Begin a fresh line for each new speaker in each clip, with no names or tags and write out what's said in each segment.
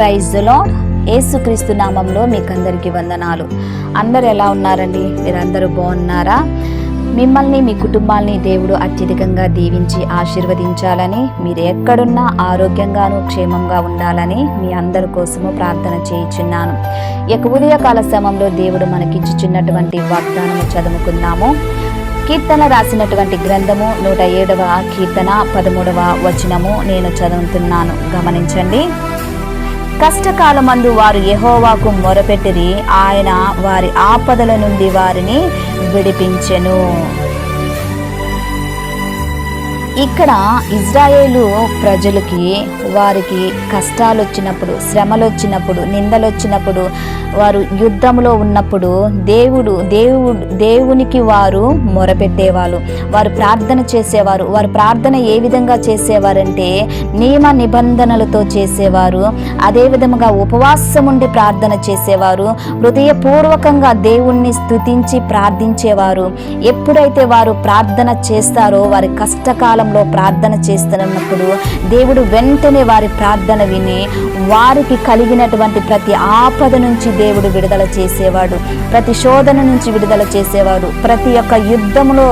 ప్రైజ్లో యేసుక్రీస్తు నామంలో మీకు అందరికీ వందనాలు. అందరు ఎలా ఉన్నారండి? మీరందరూ బాగున్నారా? మిమ్మల్ని మీ కుటుంబాల్ని దేవుడు అత్యధికంగా దీవించి ఆశీర్వదించాలని మీరు ఎక్కడున్నా ఆరోగ్యంగాను క్షేమంగా ఉండాలని మీ అందరి కోసము ప్రార్థన చేయుచున్నాను. ఇక ఉదయకాల సమయంలో దేవుడు మనకిచ్చుచున్నటువంటి వాగ్దానము చదువుకుందాము. కీర్తన రాసినటువంటి గ్రంథము నూట ఏడవ కీర్తన పదమూడవ వచనము నేను చదువుతున్నాను. గమనించండి. కష్టకాలమందు వారు యహోవాకు మొరపెట్టిరి ఆయన వారి ఆపదల నుండి వారిని విడిపించెను. ఇక్కడ ఇజ్రాయేలు ప్రజలకి వారికి కష్టాలు వచ్చినప్పుడు శ్రమలు వచ్చినప్పుడు నిందలు వచ్చినప్పుడు వారు యుద్ధంలో ఉన్నప్పుడు దేవుడు దేవుడు దేవునికి వారు మొరపెట్టేవారు. వారు ప్రార్థన చేసేవారు. వారు ప్రార్థన ఏ విధంగా చేసేవారంటే నియమ నిబంధనలతో చేసేవారు. అదే విధముగా ఉపవాసం ఉండి ప్రార్థన చేసేవారు. హృదయపూర్వకంగా దేవుణ్ణి స్తుతించి ప్రార్థించేవారు. ఎప్పుడైతే వారు ప్రార్థన చేస్తారో వారి కష్టకాలం కష్టకాలంలో ప్రార్థన చేస్తున్నప్పుడు దేవుడు వెంటనే వారి ప్రార్థన విని వారికి కలిగినటువంటి ప్రతి ఆపద నుంచి దేవుడు విడుదల చేసేవాడు ప్రతి శోధన నుంచి విడుదల చేసేవాడు. ప్రతి ఒక్క యుద్ధములో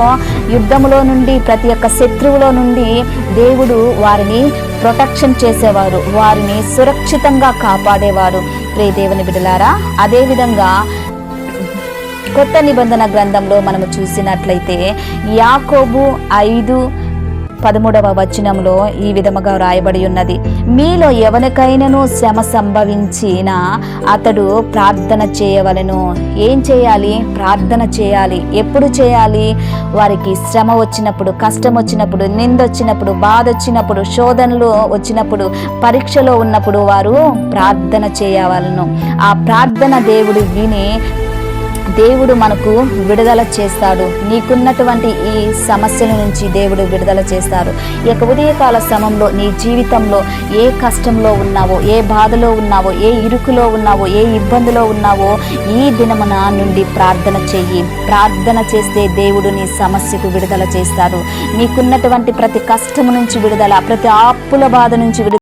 యుద్ధములో నుండి ప్రతి ఒక్క శత్రువులో నుండి దేవుడు వారిని ప్రొటెక్షన్ చేసేవారు వారిని సురక్షితంగా కాపాడేవారు. ప్రియ దేవుని బిడలారా అదేవిధంగా కొత్త నిబంధన గ్రంథంలో మనము చూసినట్లయితే యాకోబు ఐదు పదమూడవ వచనంలో ఈ విధముగా రాయబడి ఉన్నది. మీలో ఎవరికైనాను శ్రమ సంభవించిన అతడు ప్రార్థన చేయవలెను. ఏం చేయాలి? ప్రార్థన చేయాలి. ఎప్పుడు చేయాలి? వారికి శ్రమ వచ్చినప్పుడు కష్టం వచ్చినప్పుడు నింద వచ్చినప్పుడు బాధ వచ్చినప్పుడు శోధనలు వచ్చినప్పుడు పరీక్షలో ఉన్నప్పుడు వారు ప్రార్థన చేయవలను. ఆ ప్రార్థన దేవుడు విని దేవుడు మనకు విడుదల చేస్తాడు. నీకున్నటువంటి ఈ సమస్యల నుంచి దేవుడు విడుదల చేస్తారు ఈ యొక్క ఉదయకాల సమయంలో నీ జీవితంలో ఏ కష్టంలో ఉన్నావో ఏ బాధలో ఉన్నావో ఏ ఇరుకులో ఉన్నావో ఏ ఇబ్బందిలో ఉన్నావో ఈ దినమున నుండి ప్రార్థన చెయ్యి. ప్రార్థన చేస్తే దేవుడు నీ సమస్యకు విడుదల చేస్తాడు. నీకున్నటువంటి ప్రతి కష్టము నుంచి విడుదల ప్రతి ఆప్పుల బాధ నుంచి విడుదల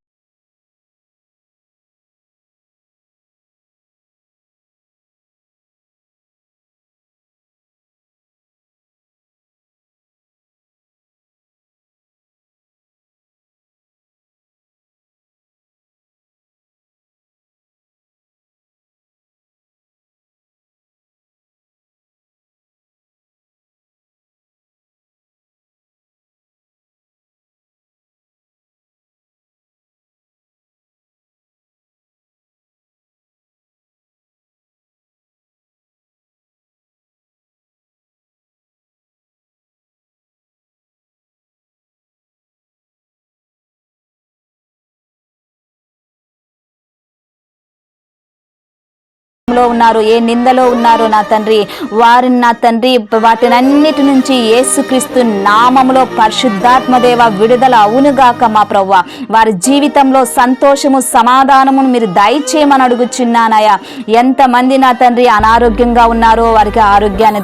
పాపంలో ఉన్నారు ఏ నిందలో ఉన్నారు నా తండ్రి వారిని నా తండ్రి వాటినన్నిటి నుంచి యేసుక్రీస్తు నామములో పరిశుద్ధాత్మదేవ విడుదల అవునుగాక మా ప్రవ్వ. వారి జీవితంలో సంతోషము సమాధానము మీరు దయచేయమని అడుగుచున్నానయ్యా. ఎంతమంది నా తండ్రి అనారోగ్యంగా ఉన్నారో వారికి ఆరోగ్యాన్ని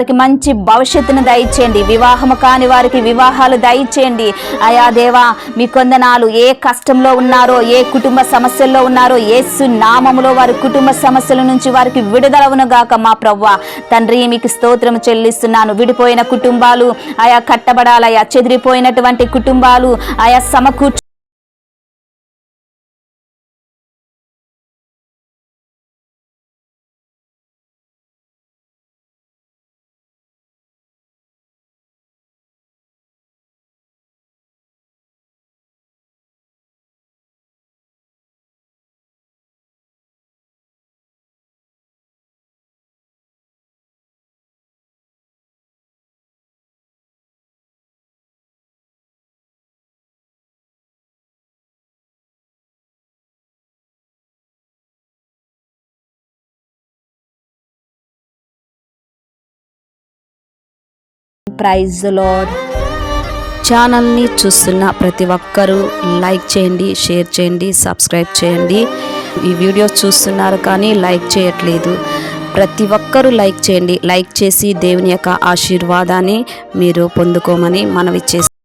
వారికి మంచి భవిష్యత్తును దయచేయండి. వివాహము కాని వారికి వివాహాలు దయచేయండి. అయా దేవా మీ కొందనాలు ఏ కష్టంలో ఉన్నారో ఏ కుటుంబ సమస్యల్లో ఉన్నారో ఏసు నామములో వారి కుటుంబ సమస్యల నుంచి వారికి విడుదలవును గాక మా ప్రవ్వ. తండ్రి మీకు స్తోత్రం చెల్లిస్తున్నాను. విడిపోయిన కుటుంబాలు ఆయా కట్టబడాలయా చెదిరిపోయినటువంటి కుటుంబాలు ఆయా సమకూర్చు ప్రైజ్ లాడ్
ఛానల్ని చూస్తున్న ప్రతి ఒక్కరూ లైక్ చేయండి షేర్ చేయండి సబ్స్క్రైబ్ చేయండి. ఈ వీడియోస్ చూస్తున్నారు కానీ లైక్ చేయట్లేదు. ప్రతి ఒక్కరూ లైక్ చేయండి. లైక్ చేసి దేవుని యొక్క ఆశీర్వాదాన్ని మీరు పొందుకోమని మనవి చేస్తాను